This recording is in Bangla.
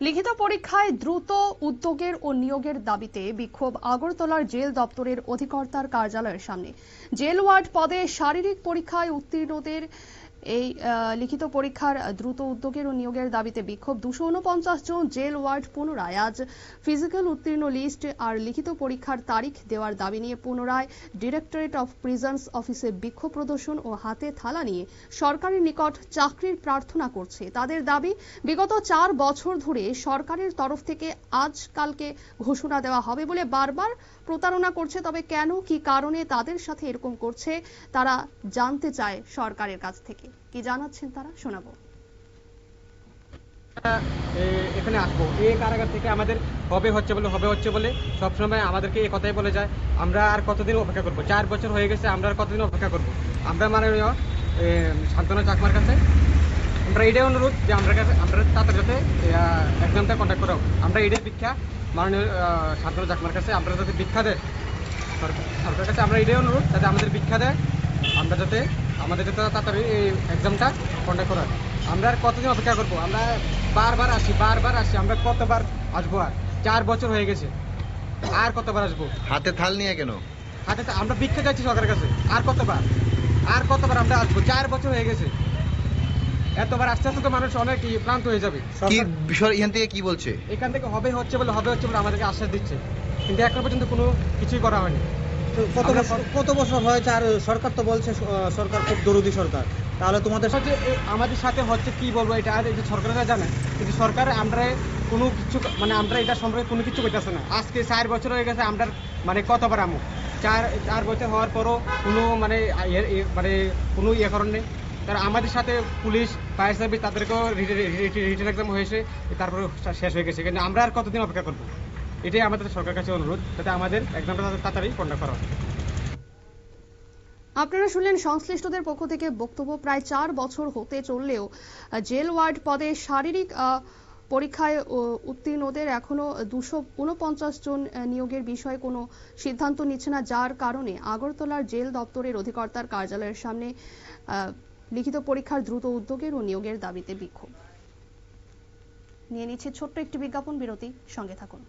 লিখিত পরীক্ষায় দ্রুত উদ্যোগের ও নিয়োগের দাবিতে বিক্ষোভ আগরতলার জেল দপ্তরের অধিকর্তার কার্যালয়ের সামনে। জেল ওয়ার্ড পদে শারীরিক পরীক্ষায় উত্তীর্ণদের এই লিখিত পরীক্ষার দ্রুত উদ্যোগের ও নিয়োগের দাবিতে বিক্ষোভ। দুশো উনপঞ্চাশ জন জেল ওয়ার্ড পুনরায় আজ ফিজিক্যাল উত্তীর্ণ লিস্ট আর লিখিত পরীক্ষার তারিখ দেওয়ার দাবি নিয়ে পুনরায় ডিরেক্টরেট অফ প্রিজন্স অফিসে বিক্ষোভ প্রদর্শন ও হাতে থালা নিয়ে সরকারের নিকট চাকরির প্রার্থনা করছে। তাদের দাবি, বিগত চার বছর ধরে সরকারের তরফ থেকে আজকালকে ঘোষণা দেওয়া হবে বলে বারবার প্রতারণা করছে। তবে কেন, কি কারণে তাদের সাথে এরকম করছে, তারা জানতে চায় সরকারের কাছ থেকে। কি জানাচ্ছেন তারা? শোনাবো। এখানে আসব। এই কারাগার থেকে আমাদের হবে হচ্ছে বলে, হবে হচ্ছে বলে সবসময় আমাদেরকে এই কথাই বলে যায়। আমরা আর কতদিন অপেক্ষা করব? চার বছর হয়ে গেছে, আমরা আর কতদিন অপেক্ষা করব? আমরা মাননীয় শান্তনু চাকমার কাছে। আমরা এটাই অনুরোধ যে আমরা কাছে, আমরা তাদের সাথে এক্সামটা কন্ট্যাক্ট করাও। আমরা এটাই ভিক্ষা মাননীয় শান্তনু চাকমার কাছে। আমরা যাতে ভিক্ষা দেয় সরকার, সরকারের কাছে আমরা এটাই অনুরোধ, যাতে আমাদের ভিক্ষা দেয়। আমরা যাতে আমাদের যাতে তাড়াতাড়ি এই এক্সামটা কন্ডাক্ট করা হয়। আমরা আর কতদিন অপেক্ষা করব? আমরা বারবার আসি বারবার আসি। আমরা কতবার আসব আর? চার বছর হয়ে গেছে। আর কতবার আসব? হাতে থাল নিয়ে কেন? হাতে আমরা ভিক্ষা যাচ্ছি সরকারের কাছে। আর কতবার? আর কতবার আমরা আসব? চার বছর হয়ে গেছে। এতবার আস্তে আস্তে তো মানুষ অনেক ক্লান্ত হয়ে যাবে। কি বিষয় এখান থেকে কি বলছে? এখান থেকে হবে হচ্ছে বলে হবে হচ্ছে বলে আমাদেরকে আশ্বাস দিচ্ছে। কিন্তু এখন পর্যন্ত কোনো কিছুই করা হয়নি। কত বছর কত বছর হয়েছে আর সরকার তো বলছে সরকার খুব দরুদি সরকার তাহলে তোমাদের এ- আমাদের সাথে হচ্ছে কি বলব এটা আর এটা সরকারেরা জানে কিন্তু সরকার আমরা কোনো কিছু মানে আমরা এটা সম্পর্কে কোনো কিছু করতেছে না আজকে চার বছর হয়ে গেছে আমরা মানে কতবার আমু চার চার বছর হওয়ার পরও কোনো মানে মানে কোনো ইয়ে করেন নেই তার আমাদের সাথে পুলিশ ফায়ার সার্ভিস তাদেরকেও রিটার্ন এক্সাম হয়েছে তারপরে শেষ হয়ে গেছে কিন্তু আমরা আর কতদিন অপেক্ষা করব এটাই আমাদের সরকারের কাছে অনুরোধ, যাতে আমাদের এক্সামটা তাড়াতাড়ি কন্ডাক্ট করা হয়। আপনারা শুনলেন সংশ্লিষ্টদের পক্ষ থেকে বক্তব্য। প্রায় চার বছর হতে চললেও জেল ওয়ার্ড পদে শারীরিক পরীক্ষায় উত্তীর্ণদের এখনও দুশো উনপঞ্চাশ জন নিয়োগের বিষয়ে কোনো সিদ্ধান্ত নিচ্ছে না। যার কারণে আগরতলার জেল দপ্তরের অধিকর্তার কার্যালয়ের সামনে লিখিত পরীক্ষার দ্রুত উদ্যোগের ও নিয়োগের দাবিতে বিক্ষোভ। নিয়ে নিচ্ছে ছোট্ট একটি বিজ্ঞাপন। বিরতি, সঙ্গে থাকুন।